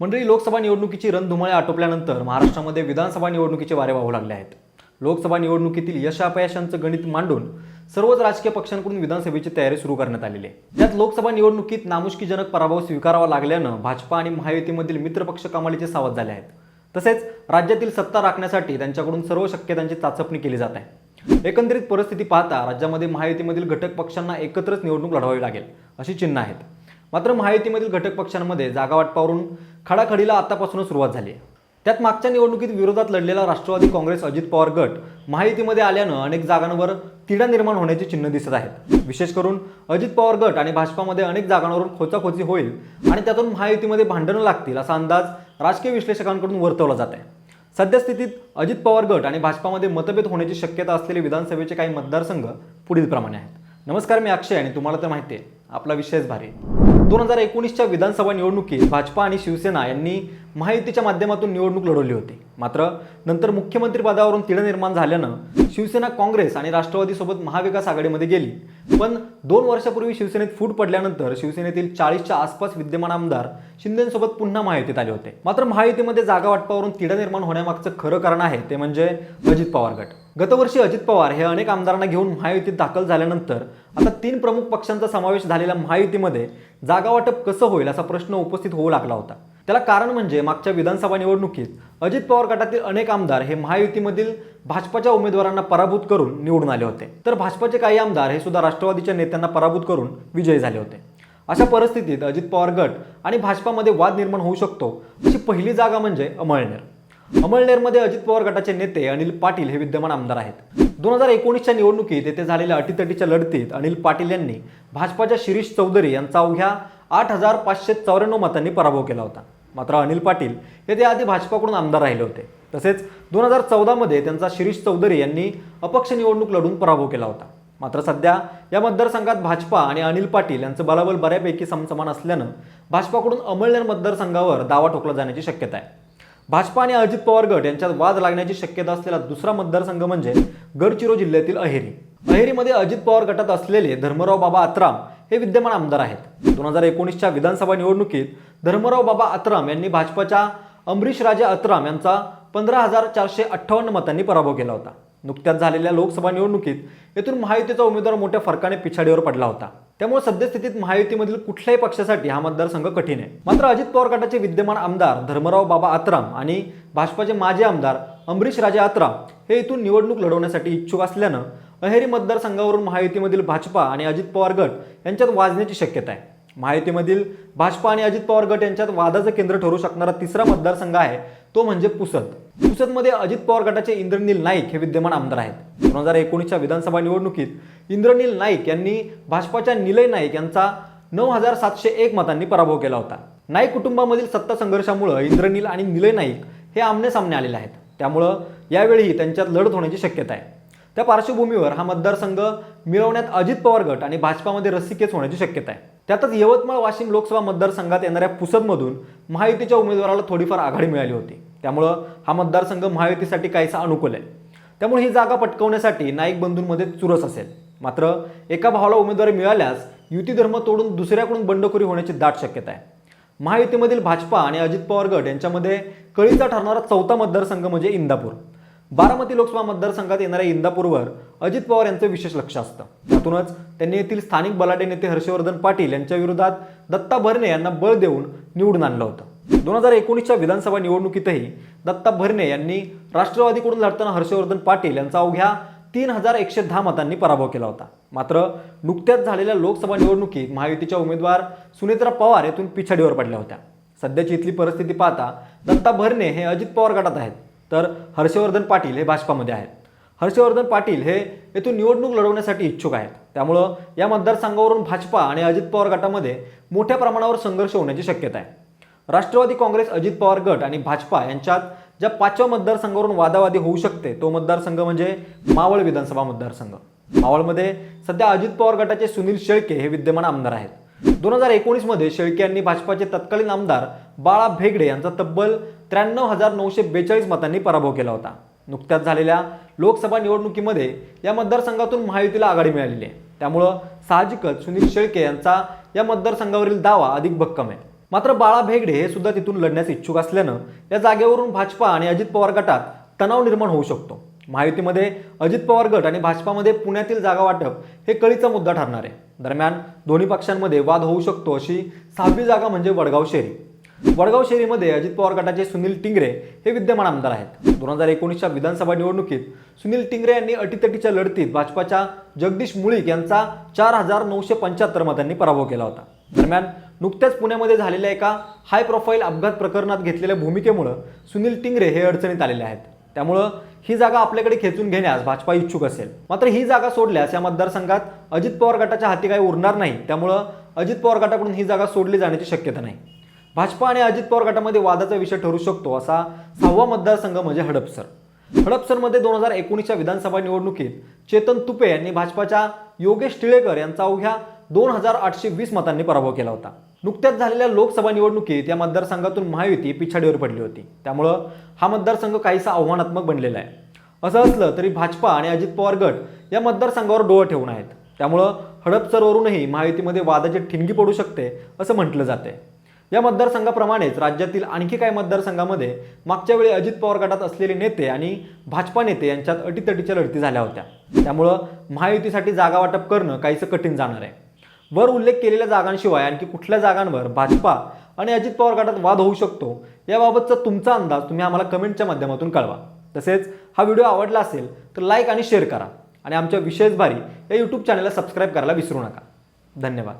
मंडळी लोकसभा निवडणुकीची रणधुमाळे आटोपल्यानंतर महाराष्ट्रामध्ये विधानसभा निवडणुकीचे वारे वाहू लागले आहेत. लोकसभा निवडणुकीतील यश अपयशांचं गणित मांडून सर्वच राजकीय पक्षांकडून विधानसभेची तयारी सुरू करण्यात आलेली आहे. त्यात लोकसभा निवडणुकीत नामुष्कीजनक पराभव स्वीकारावा लागल्यानं भाजपा आणि महायुतीमधील मित्रपक्ष कमालीचे सावध झाले आहेत. तसेच राज्यातील सत्ता राखण्यासाठी त्यांच्याकडून सर्व शक्यतांची चाचपणी केली जात आहे. एकंदरीत परिस्थिती पाहता राज्यामध्ये महायुतीमधील घटक पक्षांना एकत्रच निवडणूक लढवावी लागेल अशी चिन्ह आहेत. मात्र महायुतीमधील घटक पक्षांमध्ये जागा वाटपावरून खडाखडीला आतापासूनच सुरुवात झाली आहे. त्यात मागच्या निवडणुकीत विरोधात लढलेला राष्ट्रवादी काँग्रेस अजित पवार गट महायुतीमध्ये आल्यानं अनेक जागांवर तिढा निर्माण होण्याची चिन्ह दिसत आहेत. विशेष करून अजित पवार गट आणि भाजपामध्ये अनेक जागांवरून खोचाखोची होईल आणि त्यातून महायुतीमध्ये भांडणं लागतील असा अंदाज राजकीय विश्लेषकांकडून वर्तवला जात आहे. सद्यस्थितीत अजित पवार गट आणि भाजपामध्ये मतभेद होण्याची शक्यता असलेले विधानसभेचे काही मतदारसंघ पुढील प्रमाणे आहेत. नमस्कार मी अक्षय आणि तुम्हाला तर माहिती आहे आपला विषयच भारी. दोन हजार एकोणीसच्या विधानसभा निवडणुकीत भाजपा आणि शिवसेना यांनी महायुतीच्या माध्यमातून निवडणूक लढवली होती. मात्र नंतर मुख्यमंत्री पदावरून तिढ निर्माण झाल्यानं शिवसेना काँग्रेस आणि राष्ट्रवादीसोबत महाविकास आघाडीमध्ये गेली. पण दोन वर्षापूर्वी शिवसेनेत फूट पडल्यानंतर शिवसेनेतील चाळीसच्या आसपास विद्यमान आमदार शिंदेसोबत पुन्हा महायुतीत आले होते. मात्र महायुतीमध्ये जागा वाटपावरून तिढ निर्माण होण्यामागचं खरं कारण आहे ते म्हणजे अजित पवार गट. गतवर्षी अजित पवार हे अनेक आमदारांना घेऊन महायुतीत दाखल झाल्यानंतर आता तीन प्रमुख पक्षांचा समावेश झालेल्या महायुतीमध्ये जागा वाटप कसं होईल असा प्रश्न उपस्थित होऊ लागला होता. त्याला कारण म्हणजे मागच्या विधानसभा निवडणुकीत अजित पवार गटातील अनेक आमदार हे महायुतीमधील भाजपाच्या उमेदवारांना पराभूत करून निवडून आले होते. तर भाजपाचे काही आमदार हे सुद्धा राष्ट्रवादीच्या नेत्यांना पराभूत करून विजयी झाले होते. अशा परिस्थितीत अजित पवार गट आणि भाजपामध्ये वाद निर्माण होऊ शकतो अशी पहिली जागा म्हणजे अमळनेर. अमळनेरमध्ये अजित पवार गटाचे नेते अनिल पाटील हे विद्यमान आमदार आहेत. दोन हजार एकोणीसच्या निवडणुकीत येथे झालेल्या अटीतटीच्या लढतीत अनिल पाटील यांनी भाजपाच्या शिरीष चौधरी यांचा अवघ्या आठ हजार पाचशे चौऱ्याण्णव मतांनी पराभव केला होता. मात्र अनिल पाटील हे ते आधी भाजपाकडून आमदार राहिले होते. तसेच दोन हजार चौदामध्ये त्यांचा शिरीष चौधरी यांनी अपक्ष निवडणूक लढून पराभव केला होता. मात्र सध्या या मतदारसंघात भाजपा आणि अनिल पाटील यांचं बलाबल बऱ्यापैकी समसमान असल्यानं भाजपाकडून अमळनेर मतदारसंघावर दावा ठोकला जाण्याची शक्यता आहे. भाजपा आणि अजित पवार गट यांच्यात वाद लागण्याची शक्यता असलेला दुसरा मतदारसंघ म्हणजे गडचिरो जिल्ह्यातील अहेरी. अहेरीमध्ये अजित पवार गटात असलेले धर्मराव बाबा आत्राम हे विद्यमान आमदार आहेत. दोन हजार एकोणीसच्या विधानसभा निवडणुकीत धर्मराव बाबा आत्राम यांनी भाजपाच्या अमरीश राजे अत्राम यांचा पंधरा हजार चारशे अठ्ठावन्न मतांनी पराभव केला होता. नुकत्याच झालेल्या लोकसभा निवडणुकीत येथून महायुतीचा उमेदवार मोठ्या फरकाने पिछाडीवर पडला होता. त्यामुळे सद्यस्थितीत महायुतीमधील कुठल्याही पक्षासाठी हा मतदारसंघ कठीण आहे. मात्र अजित पवार गटाचे विद्यमान आमदार धर्मराव बाबा आत्राम आणि भाजपाचे माजी आमदार अमरीश राजे आत्राम हे इथून निवडणूक लढवण्यासाठी इच्छुक असल्यानं अहेरी मतदारसंघावरून महायुतीमधील भाजपा आणि अजित पवार गट यांच्यात वाजण्याची शक्यता आहे. माहितीमधील भाजपा आणि अजित पवार गट यांच्यात वादाचं केंद्र ठरू शकणारा तिसरा मतदारसंघ आहे तो म्हणजे पुसद. पुसदमध्ये अजित पवार गटाचे इंद्रनील नाईक हे विद्यमान आमदार आहेत. दोन हजार एकोणीसच्या विधानसभा निवडणुकीत इंद्रनील नाईक यांनी भाजपाच्या निलय नाईक यांचा नऊ हजार सातशे एक मतांनी पराभव केला होता. नाईक कुटुंबामधील सत्ता संघर्षामुळे इंद्रनील आणि निलय नाईक हे आमने सामने आलेले आहेत. त्यामुळं यावेळीही त्यांच्यात लढत होण्याची शक्यता आहे. त्या पार्श्वभूमीवर हा मतदारसंघ मिळवण्यात अजित पवार गट आणि भाजपामध्ये रस्सीकेच होण्याची शक्यता आहे. त्यातच यवतमाळ वाशिम लोकसभा मतदारसंघात येणाऱ्या पुसदमधून महायुतीच्या उमेदवाराला थोडीफार आघाडी मिळाली होती. त्यामुळं हा मतदारसंघ महायुतीसाठी काहीसा अनुकूल आहे. त्यामुळे ही जागा पटकवण्यासाठी नाईक बंधूंमध्ये चुरस असेल. मात्र एका भावाला उमेदवारी मिळाल्यास युती धर्म तोडून दुसऱ्याकडून बंडखोरी होण्याची दाट शक्यता आहे. महायुतीमधील भाजपा आणि अजित पवार गट यांच्यामध्ये कळीचा ठरणारा चौथा मतदारसंघ म्हणजे इंदापूर. बारामती लोकसभा मतदारसंघात येणाऱ्या इंदापूरवर अजित पवार यांचं विशेष लक्ष असतं. त्यातूनच त्यांनी येथील स्थानिक बलाढ्य नेते हर्षवर्धन पाटील यांच्या विरोधात दत्ता भरणे यांना बळ देऊन निवडून आणलं होतं. दोन हजार एकोणीसच्या विधानसभा निवडणुकीतही दत्ता भरणे यांनी राष्ट्रवादीकडून लढताना हर्षवर्धन पाटील यांचा अवघ्या तीन हजार एकशे दहा मतांनी पराभव केला होता. मात्र नुकत्याच झालेल्या लोकसभा निवडणुकीत महायुतीच्या उमेदवार सुनेत्रा पवार येथून पिछाडीवर पडल्या होत्या. सध्याची इथली परिस्थिती पाहता दत्ता भरणे हे अजित पवार गटात आहेत. तर हर्षवर्धन पाटील हे भाजपामध्ये आहेत. हर्षवर्धन पाटील हे येथून निवडणूक लढवण्यासाठी इच्छुक आहेत. त्यामुळं या मतदारसंघावरून भाजपा आणि अजित पवार गटामध्ये मोठ्या प्रमाणावर संघर्ष होण्याची शक्यता आहे. राष्ट्रवादी काँग्रेस अजित पवार गट आणि भाजपा यांच्यात ज्या पाचव्या मतदारसंघावरून वादावादी होऊ शकते तो मतदारसंघ म्हणजे मावळ विधानसभा मतदारसंघ. मावळमध्ये सध्या अजित पवार गटाचे सुनील शेळके हे विद्यमान आमदार आहेत. दोन हजार एकोणीसमध्ये शेळके यांनी भाजपाचे तत्कालीन आमदार बाळा भेगडे यांचा तब्बल त्र्याण्णव हजार नऊशे बेचाळीस मतांनी पराभव केला होता. नुकत्याच झालेल्या लोकसभा निवडणुकीमध्ये या मतदारसंघातून महायुतीला आघाडी मिळालेली आहे. त्यामुळं साहजिकच सुनील शेळके यांचा या मतदारसंघावरील दावा अधिक भक्कम आहे. मात्र बाळा भेगडे हे सुद्धा तिथून लढण्यास इच्छुक असल्यानं या जागेवरून भाजपा आणि अजित पवार गटात तणाव निर्माण होऊ शकतो. महायुतीमध्ये अजित पवार गट आणि भाजपामध्ये पुण्यातील जागा वाटप हे कळीचा मुद्दा ठरणार आहे. दरम्यान दोन्ही पक्षांमध्ये वाद होऊ शकतो अशी सहावी जागा म्हणजे वडगाव शेरी वडगाव शेरीमध्ये अजित पवार गटाचे सुनील टिंगरे हे विद्यमान आमदार आहेत. दोन हजार एकोणीसच्या विधानसभा निवडणुकीत सुनील टिंगरे यांनी अटीतटीच्या लढतीत भाजपाच्या जगदीश मुळीक यांचा चार हजार नऊशे पंच्याहत्तर मतांनी पराभव केला होता. दरम्यान नुकत्याच पुण्यामध्ये झालेल्या एका हाय प्रोफाईल अपघात प्रकरणात घेतलेल्या भूमिकेमुळं सुनील टिंगरे हे अडचणीत आलेले आहेत. त्यामुळं ही जागा आपल्याकडे खेचून घेण्यास भाजपा इच्छुक असेल. मात्र ही जागा सोडल्यास या मतदारसंघात अजित पवार गटाच्या हाती काही उरणार नाही. त्यामुळं अजित पवार गटाकडून ही जागा सोडली जाण्याची शक्यता नाही. भाजपा आणि अजित पवार गटामध्ये वादाचा विषय ठरू शकतो असा सहावा मतदारसंघ म्हणजे हडपसर. हडपसरमध्ये दोन हजार एकोणीसच्या विधानसभा निवडणुकीत चेतन तुपे यांनी भाजपाच्या योगेश टिळेकर यांचा अवघ्या दोन हजार आठशे वीस मतांनी पराभव केला होता. नुकत्याच झालेल्या लोकसभा निवडणुकीत या मतदारसंघातून महायुती पिछाडीवर पडली होती. त्यामुळं हा मतदारसंघ काहीसा आव्हानात्मक बनलेला आहे. असं असलं तरी भाजपा आणि अजित पवार गट या मतदारसंघावर डोळं ठेवून आहेत. त्यामुळं हडपसरवरूनही महायुतीमध्ये वादाची ठिणगी पडू शकते असं म्हटलं जाते या मतदारसंघाप्रमाणेच राज्यातील आणखी काही मतदारसंघामध्ये मागच्या वेळी अजित पवार गटात असलेले नेते आणि भाजपा नेते यांच्यात अटीतटीच्या लढती झाल्या होत्या. त्यामुळं महायुतीसाठी जागा वाटप करणं काहीसं कठीण जाणार आहे. वर उल्लेख केलेल्या जागांशिवाय आणखी कुठल्या जागांवर भाजपा आणि अजित पवार गटात वाद होऊ शकतो याबाबतचा तुमचा अंदाज तुम्ही आम्हाला कमेंटच्या माध्यमातून कळवा. तसेच हा व्हिडिओ आवडला असेल तर लाईक आणि शेअर करा. आणि आमच्या विशेष भारी या यूट्यूब चॅनलला सबस्क्राईब करायला विसरू नका. धन्यवाद.